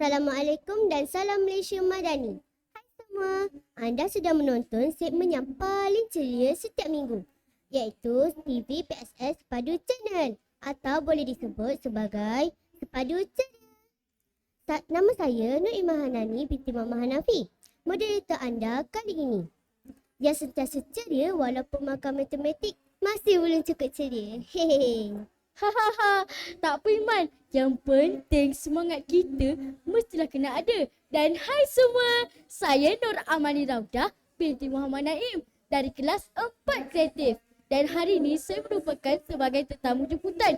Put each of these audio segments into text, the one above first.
Assalamualaikum dan salam Malaysia Madani. Hai semua, anda sedang menonton segmen yang paling ceria setiap minggu iaitu TV PSS Sepadu Channel atau boleh disebut sebagai Sepadu Ceria. Nama saya Nur Iman Hanani binti Mama Hanafi, moderator anda kali ini. Yang sentiasa ceria walaupun makan matematik masih belum cukup ceria. Hehehe. Hahaha, tak apa Iman. Yang penting semangat kita mestilah kena ada. Dan hai semua, saya Nur Amani Raudah binti Muhammad Naim dari kelas 4 kreatif. Dan hari ini saya merupakan sebagai tetamu jemputan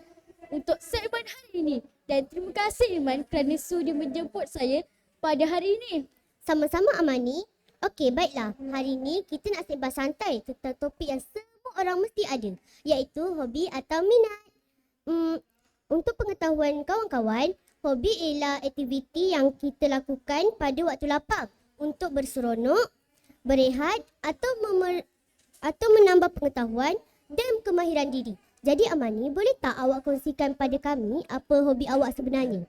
untuk segmen hari ini. Dan terima kasih Iman kerana sudi menjemput saya pada hari ini. Sama-sama Amani. Okey, baiklah. Hari ini kita nak sembah santai tentang topik yang semua orang mesti ada, iaitu hobi atau minat. Hmm, untuk pengetahuan kawan-kawan, hobi ialah aktiviti yang kita lakukan pada waktu lapang untuk berseronok, berehat atau memer- atau menambah pengetahuan dan kemahiran diri. Jadi Amani, boleh tak awak kongsikan pada kami apa hobi awak sebenarnya?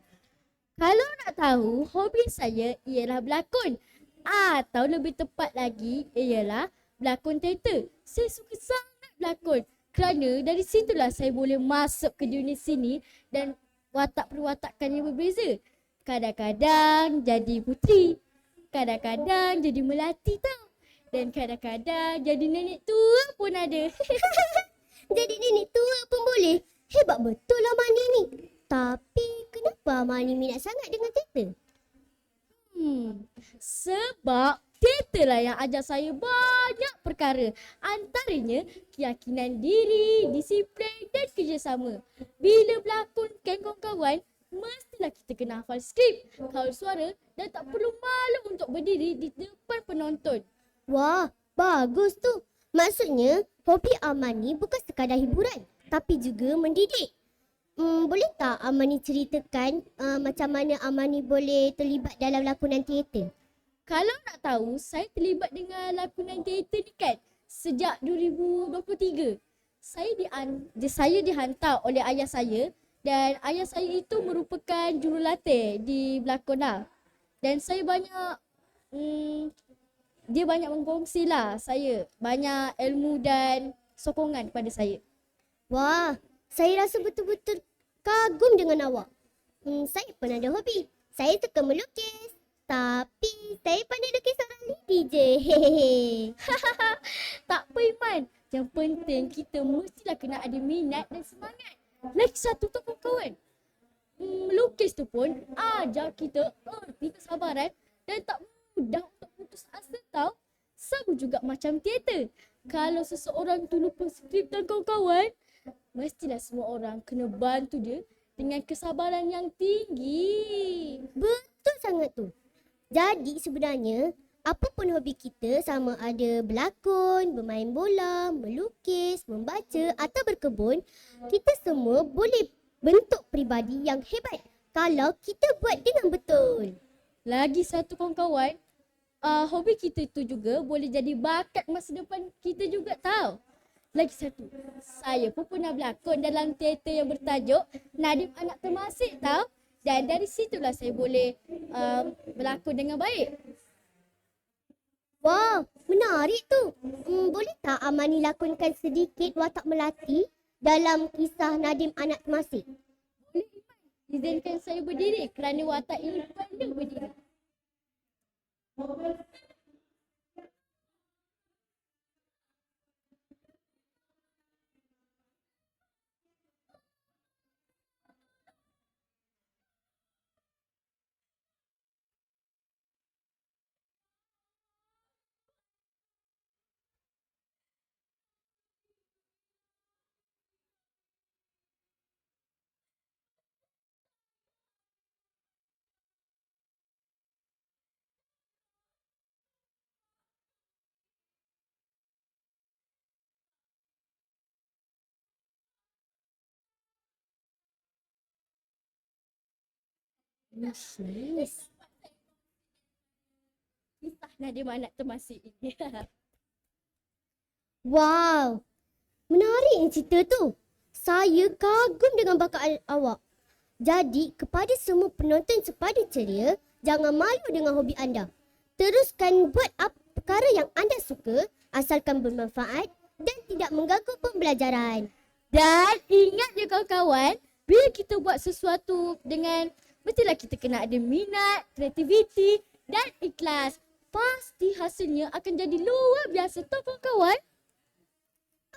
Kalau nak tahu, hobi saya ialah berlakon. Atau lebih tepat lagi, ialah berlakon teater. Saya suka sangat berlakon. Kerana dari situlah saya boleh masuk ke dunia sini dan watak perwatakannya berbeza. Kadang-kadang jadi puteri. Kadang-kadang jadi melati tau. Dan kadang-kadang jadi nenek tua pun ada. Jadi nenek tua pun boleh. Hebat betul lah Mani ni. Tapi kenapa Mani minat sangat dengan teater? Hmm, sebab teater lah yang ajar saya banyak perkara. Antaranya keyakinan diri, disiplin dan kerjasama. Bila berlakonkan kawan-kawan, mestilah kita kena hafal skrip, kaul suara dan tak perlu malu untuk berdiri di depan penonton. Wah, bagus tu. Maksudnya, hobi Amani bukan sekadar hiburan, tapi juga mendidik. Hmm, boleh tak Amani ceritakan uh, macam mana Amani boleh terlibat dalam lakonan teater? Kalau nak tahu, saya terlibat dengan lakonan teater ni kan sejak 2023. Saya di saya dihantar oleh ayah saya dan ayah saya itu merupakan jurulatih di berlakon lah. Dan saya banyak hmm, dia banyak mengkongsi lah saya banyak ilmu dan sokongan kepada saya. Wah, saya rasa betul-betul kagum dengan awak. Hmm, saya pun ada hobi. Saya suka melukis. Tapi saya pandai lukis orang lidi je. Hehehe. Tak apa Iman. Yang penting kita mestilah kena ada minat dan semangat. Lagi satu tu kawan-kawan. Hmm, melukis tu pun ajar kita erti kesabaran dan tak mudah untuk putus asa tau. Sama juga macam teater. Kalau seseorang tu lupa skrip dan kawan-kawan, mestilah semua orang kena bantu dia dengan kesabaran yang tinggi. Betul sangat tu. Jadi sebenarnya apa pun hobi kita sama ada berlakon, bermain bola, melukis, membaca atau berkebun, kita semua boleh bentuk peribadi yang hebat kalau kita buat dengan betul. Lagi satu kawan-kawan, uh, hobi kita itu juga boleh jadi bakat masa depan kita juga tahu. Lagi satu, saya pun pernah berlakon dalam teater yang bertajuk Nadim Anak Termasik tahu. Dan dari situlah saya boleh uh, berlakon dengan baik. Wah, menarik tu. Hmm, boleh tak Amani lakonkan sedikit watak melati dalam kisah Nadim Anak? Boleh Iman, izinkan saya berdiri kerana watak ini perlu berdiri. Yes. Kisah Nadim Anak Termasik ini. Wow, menarik cerita tu. Saya kagum dengan bakat awak. Jadi, kepada semua penonton sepadu ceria, jangan malu dengan hobi anda. Teruskan buat apa perkara yang anda suka asalkan bermanfaat dan tidak mengganggu pembelajaran. Dan ingat je kawan-kawan, bila kita buat sesuatu dengan mestilah kita kena ada minat, kreativiti dan ikhlas. Pasti hasilnya akan jadi luar biasa tau kawan-kawan.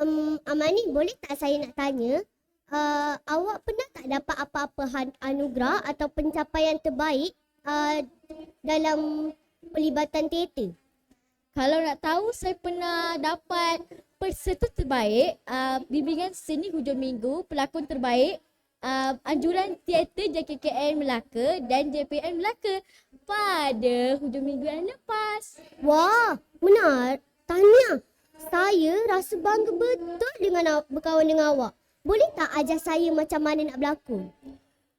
Um, Amani, boleh tak saya nak tanya? Uh, awak pernah tak dapat apa-apa anugerah atau pencapaian terbaik uh, dalam pelibatan teater? Kalau nak tahu, saya pernah dapat peserta terbaik uh, bimbingan seni hujung minggu, pelakon terbaik, uh, anjuran teater JKKN Melaka dan JPN Melaka pada hujung minggu yang lepas. Wah, benar. Tanya, saya rasa bangga betul dengan aw- berkawan dengan awak. Boleh tak ajar saya macam mana nak berlakon?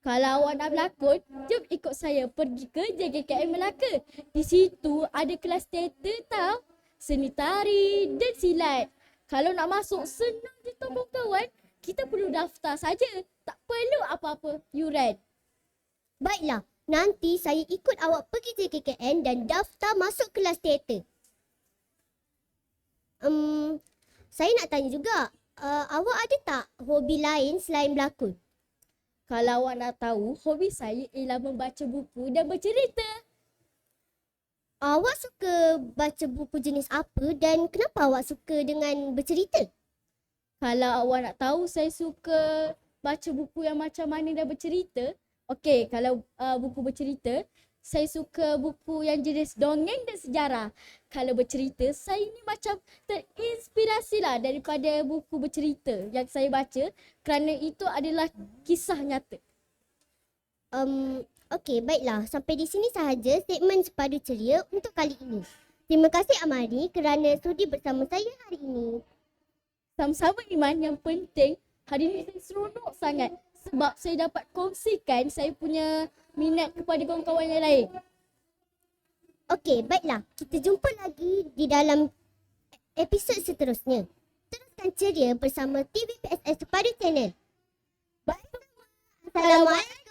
Kalau awak nak berlakon, jom ikut saya pergi ke JKKN Melaka. Di situ ada kelas teater tau. Seni tari dan silat. Kalau nak masuk senang je tau kawan-kawan. Kita perlu daftar saja. Tak perlu apa-apa yuran. Baiklah, nanti saya ikut awak pergi JKKN dan daftar masuk kelas teater. Um, saya nak tanya juga, uh, awak ada tak hobi lain selain berlakon? Kalau awak nak tahu, hobi saya ialah membaca buku dan bercerita. Awak suka baca buku jenis apa dan kenapa awak suka dengan bercerita? Kalau awak nak tahu, saya suka baca buku yang macam mana dan bercerita. Okey, kalau uh, buku bercerita, saya suka buku yang jenis dongeng dan sejarah. Kalau bercerita, saya ni macam terinspirasi lah daripada buku bercerita yang saya baca kerana itu adalah kisah nyata. Um, Okey, baiklah. Sampai di sini sahaja statement sepadu ceria untuk kali ini. Terima kasih Amari kerana sudi bersama saya hari ini. Sama-sama Iman, yang penting hari ni saya seronok sangat sebab saya dapat kongsikan saya punya minat kepada kawan-kawan yang lain. Okey, baiklah. Kita jumpa lagi di dalam episod seterusnya. Teruskan ceria bersama TVPSS Sepadu Channel. Bye. Assalamualaikum.